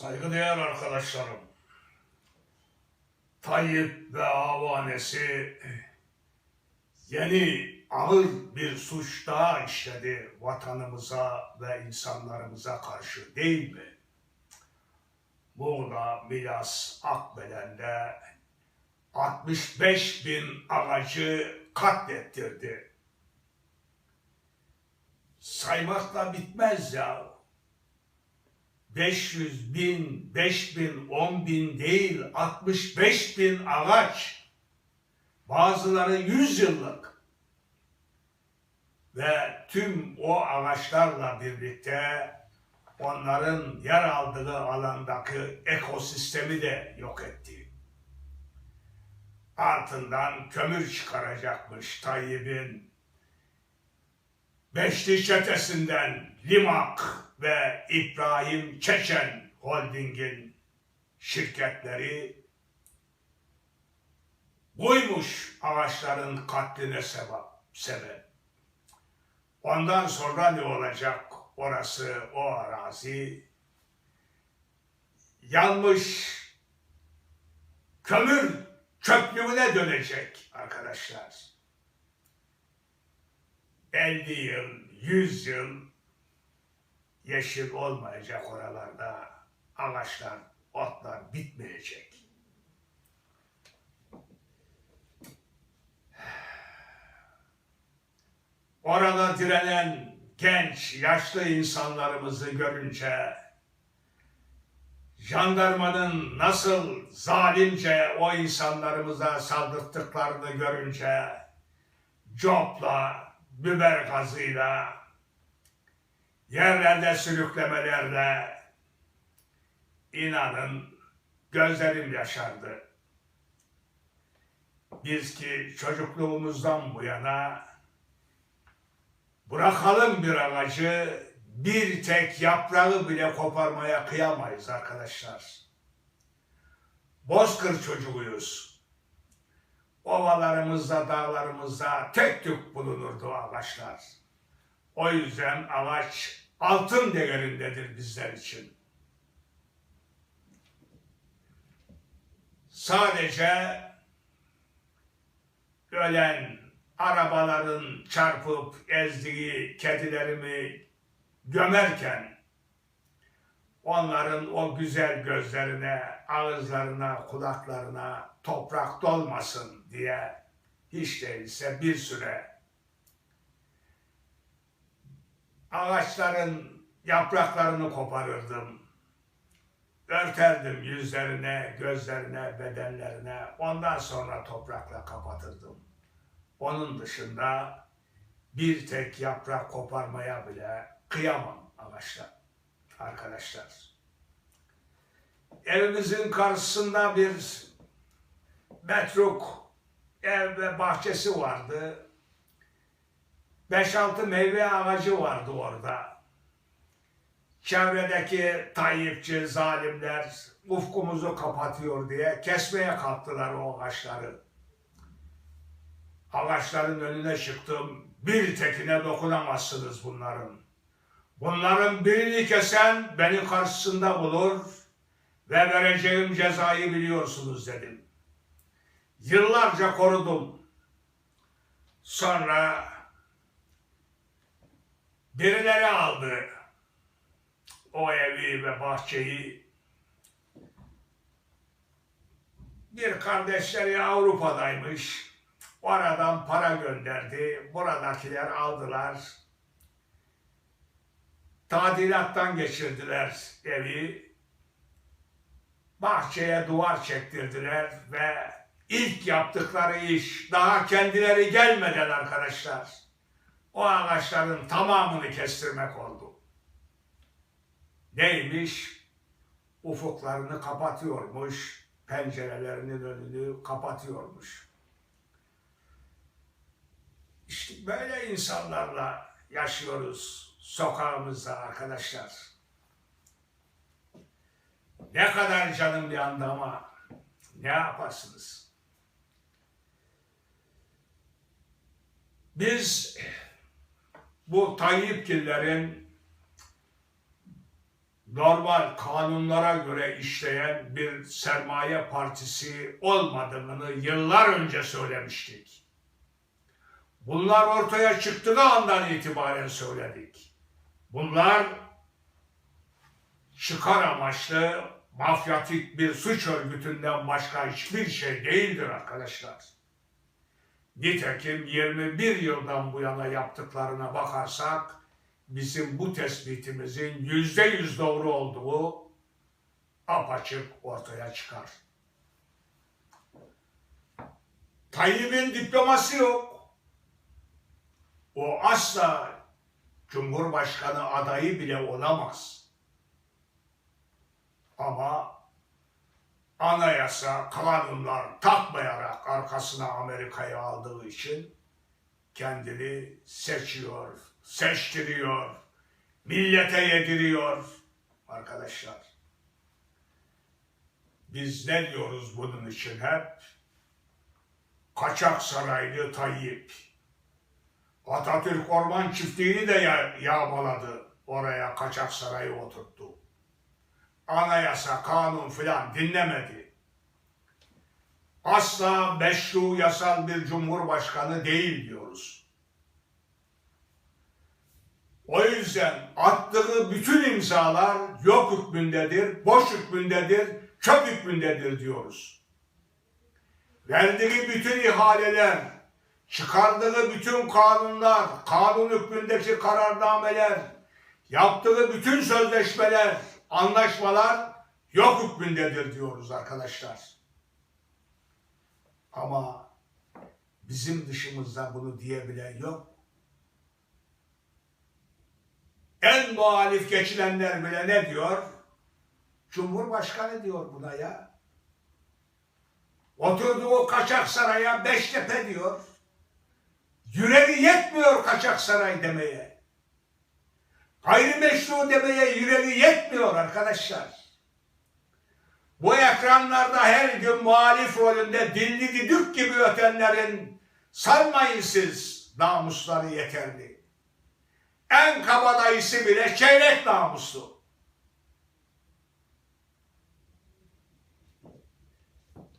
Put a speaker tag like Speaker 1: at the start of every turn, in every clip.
Speaker 1: Saygıdeğer arkadaşlarım, Tayyip ve avanesi yeni ağır bir suç daha işledi vatanımıza ve insanlarımıza karşı değil mi? Muğla, Milas, Akbelen'de 65 bin ağacı katlettirdi. Saymakla bitmez ya. 500 bin, 5 bin, 10 bin değil 65 bin ağaç. Bazıları 100 yıllık. Ve tüm o ağaçlarla birlikte onların yer aldığı alandaki ekosistemi de yok etti. Ardından kömür çıkaracakmış Tayyip'in Beşli çetesinden Limak ve İbrahim Çeçen Holding'in şirketleri buymuş ağaçların katline sebep. sebep. Ondan sonra ne olacak? Orası, o arazi yanmış kömür çöplüğüne dönecek arkadaşlar. 50 yıl, 100 yıl yeşil olmayacak oralarda. Ağaçlar, otlar bitmeyecek. Orada direnen genç, yaşlı insanlarımızı görünce jandarmanın nasıl zalimce o insanlarımıza saldırttıklarını görünce copla, biber gazıyla, yerlerde sürüklemelerle inanın gözlerim yaşardı. Biz ki çocukluğumuzdan bu yana bırakalım bir ağacı bir tek yaprağı bile koparmaya kıyamayız arkadaşlar. Bozkır çocuğuyuz. Ovalarımızda, dağlarımızda tek tük bulunurdu ağaçlar. O yüzden ağaç altın değerindedir bizler için. Sadece ölen arabaların çarpıp ezdiği kedilerimi gömerken onların o güzel gözlerine, ağızlarına, kulaklarına toprak dolmasın diye hiç değilse bir süre ağaçların yapraklarını koparırdım. Örterdim yüzlerine, gözlerine, bedenlerine. Ondan sonra toprakla kapatırdım. Onun dışında bir tek yaprak koparmaya bile kıyamam ağaçlar, arkadaşlar. Evimizin karşısında bir metruk ev ve bahçesi vardı. 5-6 meyve ağacı vardı orada. Çevredeki Tayyipçi zalimler ufkumuzu kapatıyor diye kesmeye kalktılar o ağaçları. Ağaçların önüne çıktım. Bir tekine dokunamazsınız bunların. Bunların birini kesen beni karşısında bulur ve vereceğim cezayı biliyorsunuz dedim. Yıllarca korudum. Sonra birileri aldı o evi ve bahçeyi. Bir kardeşleri Avrupa'daymış. Oradan para gönderdi. Buradakiler aldılar. Tadilattan geçirdiler evi. Bahçeye duvar çektirdiler ve ilk yaptıkları iş daha kendileri gelmeden arkadaşlar o ağaçların tamamını kestirmek oldu. Neymiş? Ufuklarını kapatıyormuş, pencerelerinin önünü kapatıyormuş. İşte böyle insanlarla yaşıyoruz sokağımızda arkadaşlar. Ne kadar canım yandı ama ne yaparsınız? Biz bu Tayyipgillerin normal kanunlara göre işleyen bir sermaye partisi olmadığını yıllar önce söylemiştik. Bunlar ortaya çıktığı andan itibaren söyledik. Bunlar çıkar amaçlı mafyatik bir suç örgütünden başka hiçbir şey değildir arkadaşlar. Nitekim 21 yıldan bu yana yaptıklarına bakarsak bizim bu tespitimizin yüzde yüz doğru olduğu apaçık ortaya çıkar. Tayyip'in diploması yok. O asla Cumhurbaşkanı adayı bile olamaz. Ama anayasa, kanunlar takmayarak arkasına Amerika'yı aldığı için kendini seçiyor, seçtiriyor, millete yediriyor arkadaşlar. Biz ne diyoruz bunun için hep? Kaçak saraylı Tayyip. Atatürk Orman Çiftliği'ni de ya- yağmaladı. Oraya kaçak sarayı oturttu. Anayasa, kanun filan dinlemedi. Asla meşru yasal bir cumhurbaşkanı değil diyoruz. O yüzden attığı bütün imzalar yok hükmündedir, boş hükmündedir, çöp hükmündedir diyoruz. Verdiği bütün ihaleler, çıkardığı bütün kanunlar, kanun hükmündeki kararnameler, yaptığı bütün sözleşmeler, anlaşmalar yok hükmündedir diyoruz arkadaşlar. Ama bizim dışımızda bunu diyebilen yok. En muhalif geçilenler bile ne diyor? Cumhurbaşkanı diyor buna ya. Oturduğu kaçak saraya Beştepe diyor. Yüreği yetmiyor kaçak saray demeye. Gayrimeşru demeye yüreği yetmiyor arkadaşlar. Bu ekranlarda her gün muhalif rolünde dilli düdük gibi ötenlerin sanmayın siz namusları yeterli. En kabadayısı bile çeyrek namuslu.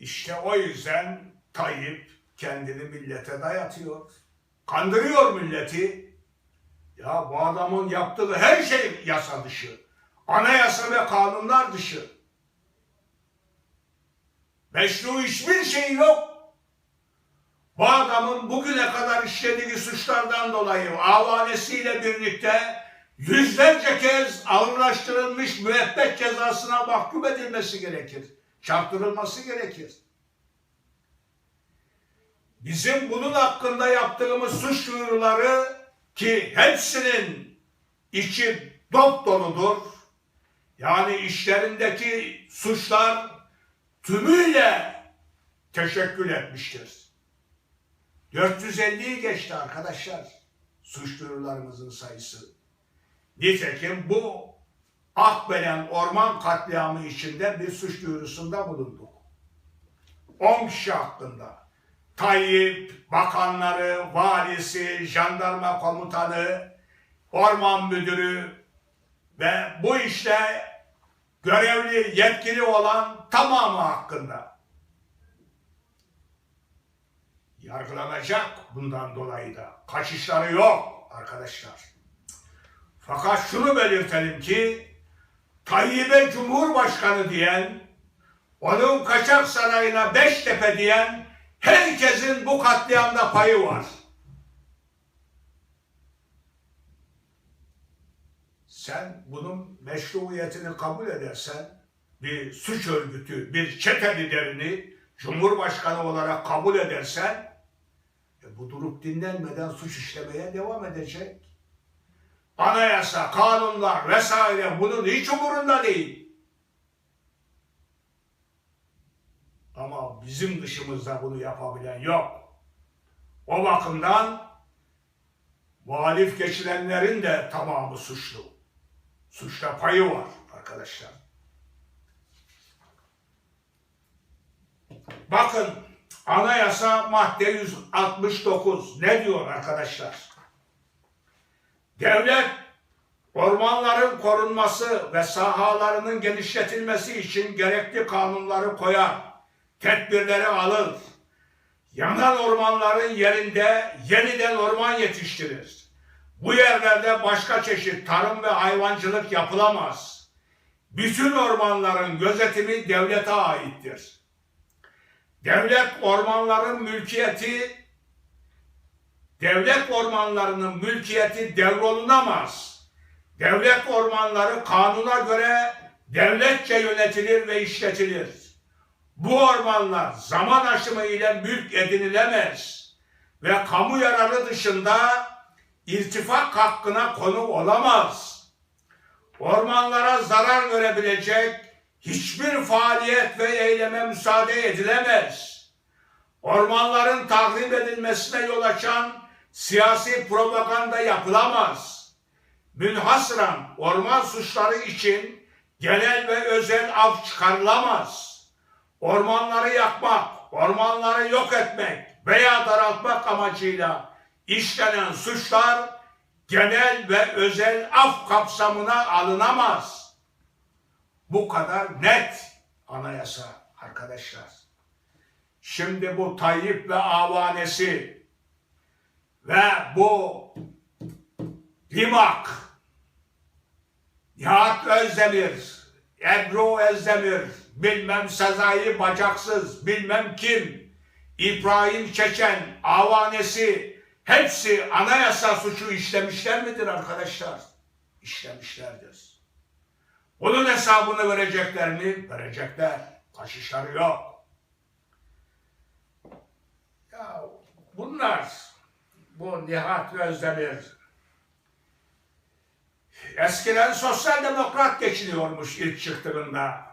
Speaker 1: İşte o yüzden Tayyip kendini millete dayatıyor. Kandırıyor milleti. Ya bu adamın yaptığı her şey yasa dışı. Anayasa ve kanunlar dışı. Meşru hiçbir şey yok. Bu adamın bugüne kadar işlediği suçlardan dolayı avanesiyle birlikte yüzlerce kez ağırlaştırılmış müebbet cezasına mahkum edilmesi gerekir. Çarptırılması gerekir. Bizim bunun hakkında yaptığımız suç duyuruları ki hepsinin içi dop doludur. Yani işlerindeki suçlar tümüyle teşekkül etmiştir. 450'yi geçti arkadaşlar suç duyurularımızın sayısı. Nitekim bu Akbelen orman katliamı içinde bir suç duyurusunda bulunduk. 10 kişi hakkında. Tayyip, bakanları, valisi, jandarma komutanı, orman müdürü ve bu işte görevli, yetkili olan tamamı hakkında. Yargılanacak bundan dolayı da. Kaçışları yok arkadaşlar. Fakat şunu belirtelim ki Tayyip'e Cumhurbaşkanı diyen, onun kaçak sarayına Beştepe diyen herkesin bu katliamda payı var. Sen bunun meşruiyetini kabul edersen, bir suç örgütü, bir çete liderini Cumhurbaşkanı olarak kabul edersen, e bu durup dinlenmeden suç işlemeye devam edecek. Anayasa, kanunlar vesaire bunun hiç umurunda değil. Ama bizim dışımızda bunu yapabilen yok. O bakımdan muhalif geçilenlerin de tamamı suçlu. Suçta payı var arkadaşlar. Bakın anayasa madde 169 ne diyor arkadaşlar? Devlet ormanların korunması ve sahalarının genişletilmesi için gerekli kanunları koyar, tedbirleri alır. Yanan ormanların yerinde yeniden orman yetiştirir. Bu yerlerde başka çeşit tarım ve hayvancılık yapılamaz. Bütün ormanların gözetimi devlete aittir. Devlet ormanların mülkiyeti devlet ormanlarının mülkiyeti devrolunamaz. Devlet ormanları kanuna göre devletçe yönetilir ve işletilir. Bu ormanlar zaman aşımı ile mülk edinilemez ve kamu yararı dışında irtifak hakkına konu olamaz. Ormanlara zarar verebilecek hiçbir faaliyet ve eyleme müsaade edilemez. Ormanların tahrip edilmesine yol açan siyasi propaganda yapılamaz. Münhasıran orman suçları için genel ve özel af çıkarılamaz. Ormanları yakmak, ormanları yok etmek veya daraltmak amacıyla işlenen suçlar genel ve özel af kapsamına alınamaz. Bu kadar net anayasa arkadaşlar. Şimdi bu Tayyip ve avanesi ve bu Limak, Nihat Özdemir, Ebru Özdemir, bilmem Sezai Bacaksız, bilmem kim, İbrahim Çeçen, avanesi hepsi anayasa suçu işlemişler midir arkadaşlar? İşlemişlerdir. Bunun hesabını verecekler mi? Verecekler. Kaçışları yok. Ya bunlar, bu Nihat Özdemir, eskiden sosyal demokrat geçiniyormuş ilk çıktığında.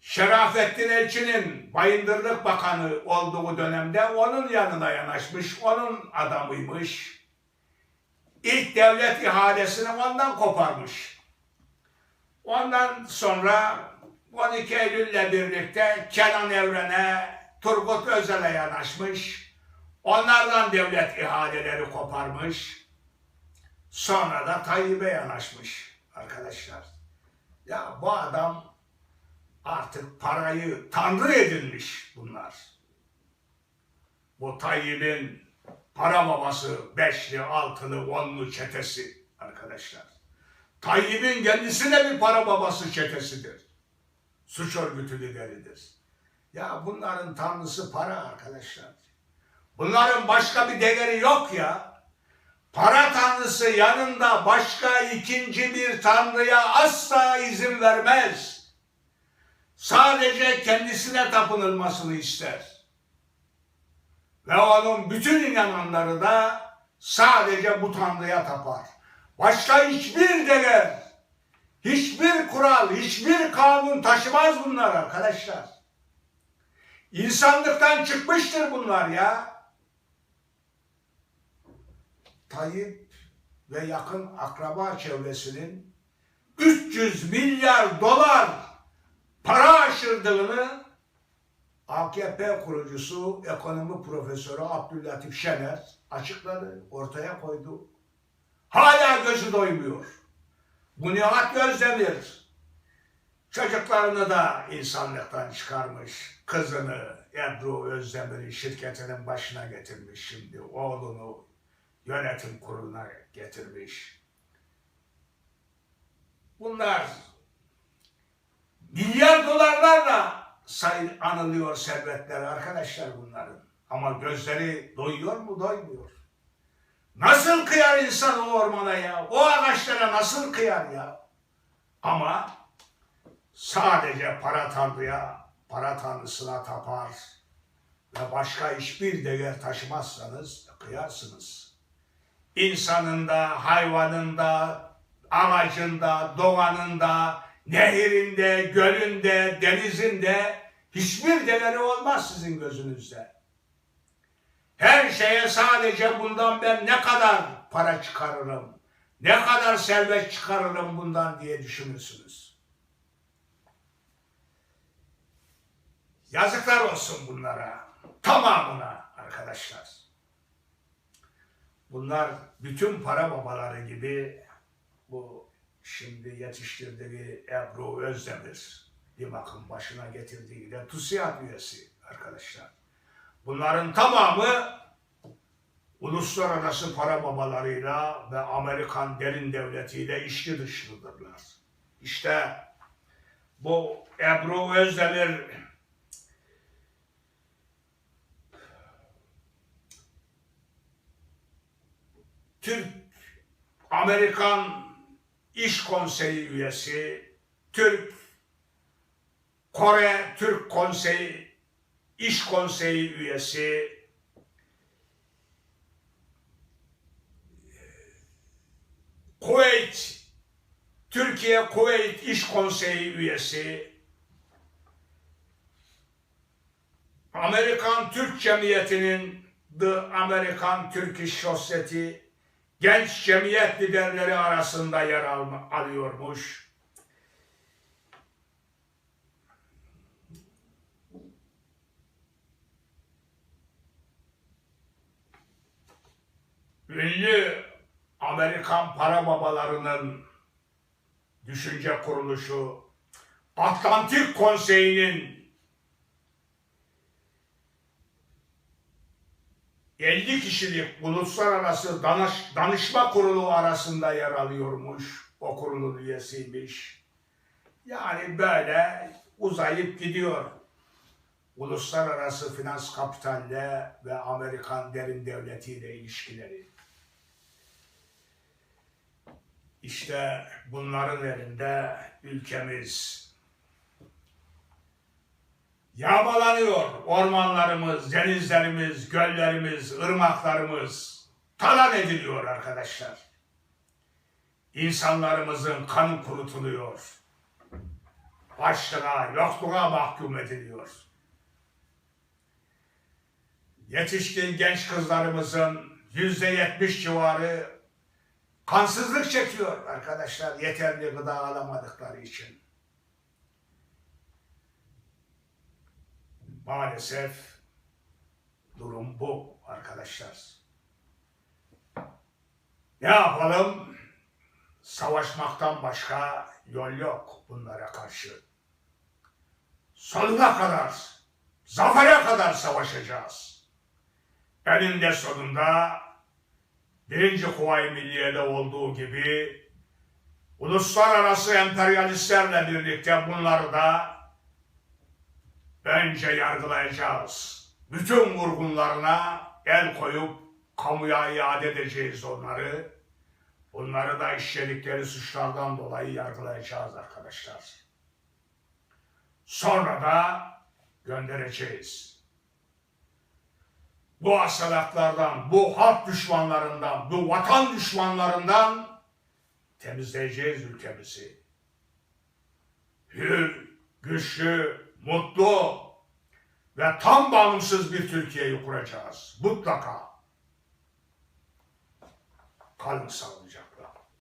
Speaker 1: Şerafettin Elçi'nin Bayındırlık Bakanı olduğu dönemde onun yanına yanaşmış, onun adamıymış. İlk devlet ihalesini ondan koparmış. Ondan sonra 12 Eylül'le birlikte Kenan Evren'e, Turgut Özel'e yanaşmış. Onlardan devlet ihaleleri koparmış. Sonra da Tayyip'e yanaşmış arkadaşlar. Ya bu adam artık parayı tanrı edinmiş bunlar. Bu Tayyip'in para babası beşli, altılı, onlu çetesi arkadaşlar. Tayyip'in kendisi de bir para babası çetesidir. Suç örgütü lideridir. Ya bunların tanrısı para arkadaşlar. Bunların başka bir değeri yok ya. Para tanrısı yanında başka ikinci bir tanrıya asla izin vermez. Sadece kendisine tapınılmasını ister. Ve onun bütün inananları da sadece bu tanrıya tapar. Başka hiçbir değer, hiçbir kural, hiçbir kanun taşımaz bunlar arkadaşlar. İnsanlıktan çıkmıştır bunlar ya. Tayyip ve yakın akraba çevresinin 300 milyar dolar para aşırdığını AKP kurucusu, ekonomi profesörü Abdüllatif Şener açıkladı, ortaya koydu. Hala gözü doymuyor. Bu Nihat Özdemir çocuklarını da insanlıktan çıkarmış. Kızını Ebru Özdemir'in şirketinin başına getirmiş şimdi. Oğlunu yönetim kuruluna getirmiş. Bunlar milyar dolarlarla say anılıyor servetleri arkadaşlar bunların. Ama gözleri doyuyor mu? Doymuyor. Nasıl kıyar insan o ormana ya? O ağaçlara nasıl kıyar ya? Ama sadece para tanrıya, para tanrısına tapar ve başka hiçbir değer taşımazsanız kıyarsınız. İnsanında, hayvanında, ağacında, doğanında, nehirinde, gölünde, denizinde hiçbir değeri olmaz sizin gözünüzde. Her şeye sadece bundan ben ne kadar para çıkarırım, ne kadar servet çıkarırım bundan diye düşünürsünüz. Yazıklar olsun bunlara, tamamına arkadaşlar. Bunlar bütün para babaları gibi bu şimdi yetiştirdiği Ebru Özdemir Limak'ın başına getirdiği de TÜSİAD üyesi arkadaşlar. Bunların tamamı uluslararası para babalarıyla ve Amerikan derin devletiyle içli dışlıdırlar. İşte bu Ebru Özdemir Türk Amerikan İş Konseyi üyesi, Türk Kore Türk Konseyi İş Konseyi üyesi, Kuveyt Türkiye Kuveyt İş Konseyi üyesi, Amerikan Türk Cemiyeti'nin The American Turkish Society genç cemiyet liderleri arasında yer alıyormuş. Ünlü Amerikan para babalarının düşünce kuruluşu Atlantik Konseyi'nin 50 kişilik uluslararası danış, danışma kurulu arasında yer alıyormuş. O kurulun üyesiymiş. Yani böyle uzayıp gidiyor. Uluslararası finans kapitalle ve Amerikan derin devletiyle ilişkileri. İşte bunların elinde ülkemiz yağmalanıyor. Ormanlarımız, denizlerimiz, göllerimiz, ırmaklarımız talan ediliyor arkadaşlar. İnsanlarımızın kanı kurutuluyor. Açlığa, yokluğa mahkum ediliyor. Yetişkin genç kızlarımızın yüzde yetmiş civarı kansızlık çekiyor arkadaşlar yeterli gıda alamadıkları için. Maalesef durum bu arkadaşlar. Ne yapalım? Savaşmaktan başka yol yok bunlara karşı. Sonuna kadar, zafere kadar savaşacağız. Eninde sonunda birinci Kuvayi Milliye'de olduğu gibi uluslararası emperyalistlerle birlikte bunları da önce yargılayacağız. Bütün vurgunlarına el koyup kamuya iade edeceğiz onları. Bunları da işledikleri suçlardan dolayı yargılayacağız arkadaşlar. Sonra da göndereceğiz. Bu hastalıklardan, bu halk düşmanlarından, bu vatan düşmanlarından temizleyeceğiz ülkemizi. Hür, güçlü, mutlu ve tam bağımsız bir Türkiye'yi kuracağız. Mutlaka. Kalın sağlıcakla.